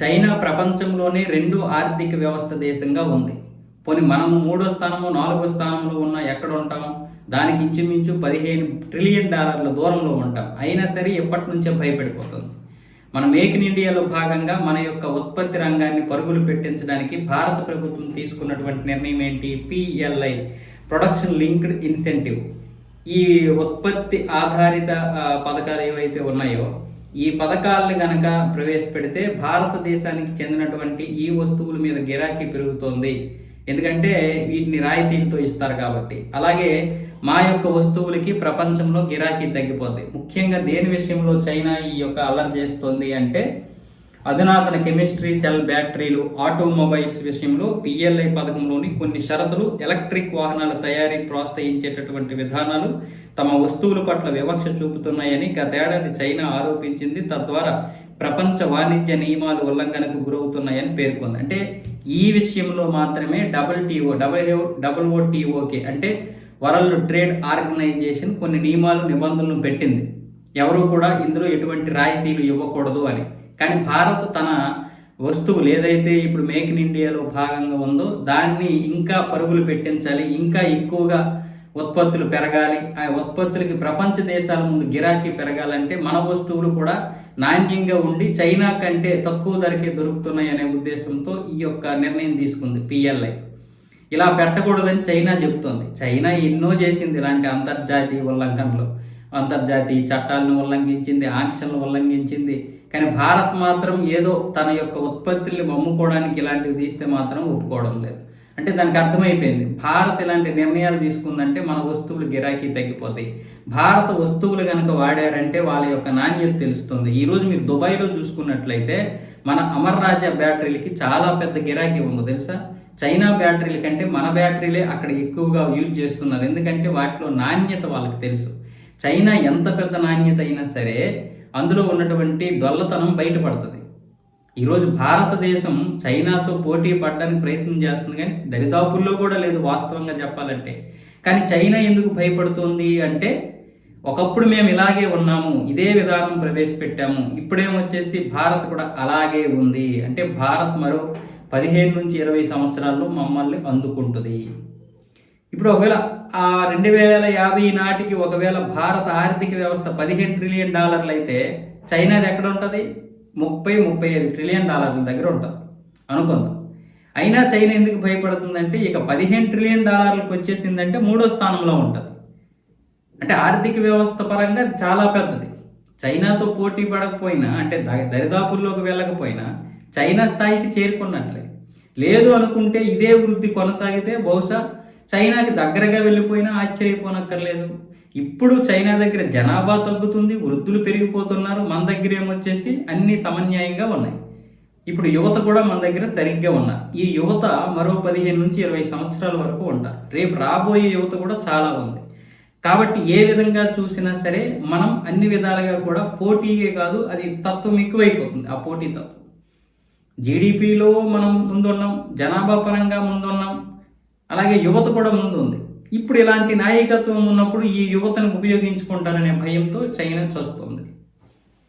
China ప్రపంచంలోనే రెండు ఆర్థిక వ్యవస్థ దేశంగా ఉంది. పోనీ మనం మూడో స్థానము నాలుగో స్థానంలో ఉన్న ఎక్కడ ఉంటాం? దానికి ఇంచుమించు పదిహేను ట్రిలియన్ డాలర్ల దూరంలో ఉంటాం. అయినా సరే ఎప్పటి నుంచే భయపడిపోతుంది మన మేక్ ఇన్ ఇండియాలో భాగంగా మన యొక్క ఉత్పత్తి రంగాన్ని పరుగులు పెట్టించడానికి భారత ప్రభుత్వం తీసుకున్నటువంటి నిర్ణయం ఏంటి? PLI production linked incentive. ఈ ఉత్పత్తి ఆధారిత పథకాలు ఏవైతే ఉన్నాయో ఈ పథకాలను గనక ప్రవేశపెడితే భారతదేశానికి చెందినటువంటి ఈ వస్తువుల మీద గిరాకీ పెరుగుతోంది. ఎందుకంటే వీటిని రాయితీలతో ఇస్తారు కాబట్టి. అలాగే మా యొక్క వస్తువులకి ప్రపంచంలో గిరాకీ తగ్గిపోద్ది. ముఖ్యంగా దేని విషయంలో చైనా ఈ యొక్క అల్లరి చేస్తుంది అంటే అధునాతన కెమిస్ట్రీ సెల్ బ్యాటరీలు ఆటోమొబైల్స్ విషయంలో పిఎల్ఐ పథకంలోని కొన్ని షరతులు ఎలక్ట్రిక్ వాహనాల తయారీ ప్రోత్సహించేటటువంటి విధానాలు తమ వస్తువుల పట్ల వివక్ష చూపుతున్నాయని గతేడాది చైనా ఆరోపించింది. తద్వారా ప్రపంచ వాణిజ్య నియమాలు ఉల్లంఘనకు గురవుతున్నాయని పేర్కొంది. అంటే ఈ విషయంలో మాత్రమే డబుల్ టీఓ డబుల్ డబుల్ ఓటీఓకే అంటే వరల్డ్ ట్రేడ్ ఆర్గనైజేషన్ కొన్ని నియమాలు నిబంధనలు పెట్టింది. ఎవరు కూడా ఇందులో ఎటువంటి రాయితీలు ఇవ్వకూడదు అని. కానీ భారత్ తన వస్తువులు ఏదైతే ఇప్పుడు మేక్ ఇన్ ఇండియాలో భాగంగా ఉందో దాన్ని ఇంకా పరుగులు పెట్టించాలి ఇంకా ఎక్కువగా ఉత్పత్తులు పెరగాలి. ఆ ఉత్పత్తులకి ప్రపంచ దేశాల ముందు గిరాకీ పెరగాలంటే మన వస్తువులు కూడా నాణ్యంగా ఉండి చైనా కంటే తక్కువ ధరకే దొరుకుతున్నాయి అనే ఉద్దేశంతో ఈ యొక్క నిర్ణయం తీసుకుంది పిఎల్ఐ ఇలా పెట్టకూడదని చైనా చెబుతోంది. చైనా ఎన్నో చేసింది ఇలాంటి అంతర్జాతీయ ఉల్లంఘనలు. అంతర్జాతీయ చట్టాలను ఉల్లంఘించింది ఆంక్షలను ఉల్లంఘించింది. కానీ భారత్ మాత్రం ఏదో తన యొక్క ఉత్పత్తుల్ని అమ్ముకోవడానికి ఇలాంటివి తీస్తే మాత్రం ఒప్పుకోవడం లేదు. అంటే దానికి అర్థమైపోయింది. భారత్ ఇలాంటి నిర్ణయాలు తీసుకుందంటే మన వస్తువులు గిరాకీ తగ్గిపోతాయి. భారత వస్తువులు కనుక వాడారంటే వాళ్ళ యొక్క నాణ్యత తెలుస్తుంది. ఈరోజు మీరు దుబాయ్లో చూసుకున్నట్లయితే మన అమర్ రాజా బ్యాటరీలకి చాలా పెద్ద గిరాకీ ఉంది. తెలుసా? చైనా బ్యాటరీల కంటే మన బ్యాటరీలే అక్కడ ఎక్కువగా యూజ్ చేస్తున్నారు. ఎందుకంటే వాటిలో నాణ్యత వాళ్ళకి తెలుసు. చైనా ఎంత పెద్ద నాణ్యత అయినా సరే అందులో ఉన్నటువంటి డొల్లతనం బయటపడుతుంది. ఈరోజు భారతదేశం చైనాతో పోటీ పడడానికి ప్రయత్నం చేస్తుంది కానీ దరిదాపుల్లో కూడా లేదు వాస్తవంగా చెప్పాలంటే. కానీ చైనా ఎందుకు భయపడుతుంది అంటే ఒకప్పుడు మేము ఇలాగే ఉన్నాము ఇదే విధానం ప్రవేశపెట్టాము ఇప్పుడేమొచ్చేసి భారత్ కూడా అలాగే ఉంది. అంటే భారత్ మరో పదిహేను నుంచి ఇరవై సంవత్సరాల్లో మమ్మల్ని అందుకుంటుంది. ఇప్పుడు ఒకవేళ ఆ రెండు వేల యాభై నాటికి ఒకవేళ భారత ఆర్థిక వ్యవస్థ పదిహేను ట్రిలియన్ డాలర్లు అయితే చైనాది ఎక్కడ ఉంటుంది? ముప్పై ముప్పై ఐదు ట్రిలియన్ డాలర్ల దగ్గర ఉంటుంది. అనుకుందాం. అయినా చైనా ఎందుకు భయపడుతుందంటే ఇక పదిహేను ట్రిలియన్ డాలర్లకు వచ్చేసిందంటే మూడో స్థానంలో ఉంటుంది. అంటే ఆర్థిక వ్యవస్థ పరంగా అది చాలా పెద్దది. చైనాతో పోటీ పడకపోయినా అంటే దరిదాపుల్లోకి వెళ్ళకపోయినా చైనా స్థాయికి చేరుకున్నట్లే. లేదు అనుకుంటే ఇదే వృద్ధి కొనసాగితే బహుశా చైనాకి దగ్గరగా వెళ్ళిపోయినా ఆశ్చర్యపోనక్కర్లేదు. ఇప్పుడు చైనా దగ్గర జనాభా తగ్గుతుంది వృద్ధులు పెరిగిపోతున్నారు మన దగ్గర ఏమొచ్చేసి అన్ని సమన్యాయంగా ఉన్నాయి. ఇప్పుడు యువత కూడా మన దగ్గర సరిగ్గా ఉన్నారు ఈ యువత మరో పదిహేను నుంచి ఇరవై సంవత్సరాల వరకు ఉంటారు రేపు రాబోయే యువత కూడా చాలా ఉంది. కాబట్టి ఏ విధంగా చూసినా సరే మనం అన్ని విధాలుగా కూడా పోటీయే కాదు అది తత్వం ఎక్కువైపోతుంది ఆ పోటీ తత్వం. జీడిపిలో మనం ముందున్నాం జనాభా పరంగా ముందున్నాం అలాగే యువత కూడా ముందు ఉంది. ఇప్పుడు ఇలాంటి నాయకత్వం ఉన్నప్పుడు ఈ యువతను ఉపయోగించుకుంటారనే భయంతో చైనా చూస్తుంది.